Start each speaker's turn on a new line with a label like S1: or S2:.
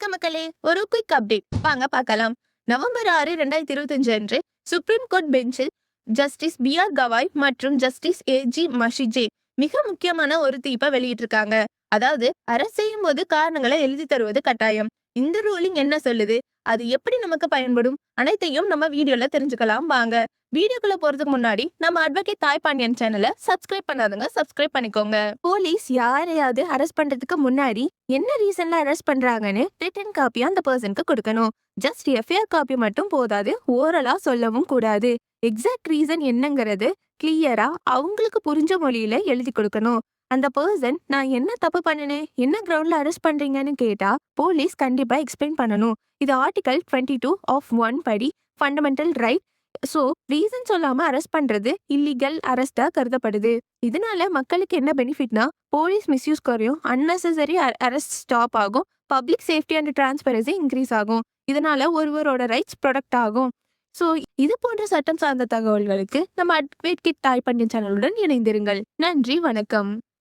S1: வணக்கம் மக்களே ஒரு குயிக் அப்டேட் வாங்க பார்க்கலாம். நவம்பர் ஆறு ரெண்டாயிரத்தி இருபத்தஞ்சு அன்று சுப்ரீம் கோர்ட் பெஞ்சில் ஜஸ்டிஸ் பி ஆர் கவாய் மற்றும் ஜஸ்டிஸ் ஏ ஜி மஷிஜே மிக முக்கியமான ஒரு தீர்ப்பை வெளியிட்டிருக்காங்க. அதாவது அரசு செய்யும் போது காரணங்களை எழுதி தருவது கட்டாயம். இந்த ரூலிங் என்ன சொல்லுது? அது எப்படி நமக்கு பயன்படும்? அனைத்தையும் நம்ம வீடியோல தெரிஞ்சுக்கலாம் வாங்க. வீடியோக்குள்ள போறதுக்கு முன்னாடி நம்ம அட்வொகேட் தாய் பாண்டியன் சேனலை சப்ஸ்கிரைப் பண்ணாதவங்க சப்ஸ்கிரைப் பண்ணிக்கோங்க. போலீஸ் யாரையாவது அரெஸ்ட் பண்றதுக்கு முன்னாடி என்ன ரீசன்ல அரெஸ்ட் பண்றாங்கன்னு ரிட்டன் காப்பி அந்த பர்சனுக்கு கொடுக்கணும். ஜஸ்ட் எஃப்ஐஆர் காப்பி மட்டும் போதாது ஓரலா சொல்லவும் கூடாது. எக்ஸாக்ட் ரீசன் என்னங்கிறது கிளியரா அவங்களுக்கு புரிஞ்ச மொழியில எழுதி கொடுக்கணும். அந்த பர்சன் நான் என்ன தப்பு பண்ணினேன் என்ன கிரவுண்ட்ல அரெஸ்ட் பண்றீங்கன்னு கேட்டா போலீஸ் கண்டிப்பா எக்ஸ்பிளைன் பண்ணணும். இது article twenty two of one படி ஃபண்டமெண்டல் ரைட் ஸோ ரீசன் சொல்லாம அரெஸ்ட் பண்றது இல்லீகல் அரெஸ்டா கருதப்படுது. இதனால மக்களுக்கு என்ன பெனிஃபிட்னா போலீஸ் மிஸ்யூஸ் குறையும். அன்னெசரி அரெஸ்ட் ஸ்டாப் ஆகும். Public safety and transparency increase ஆகும். இதனால ஒருவரோட ரைட்ஸ் ப்ரொடக்ட் ஆகும். ஸோ இது போன்ற சட்டம் சார்ந்த தகவல்களுக்கு நம்ம அட்வொகேட் தாய் பண்டியன் சேனலுடன் இணைந்திருங்கள். நன்றி வணக்கம்.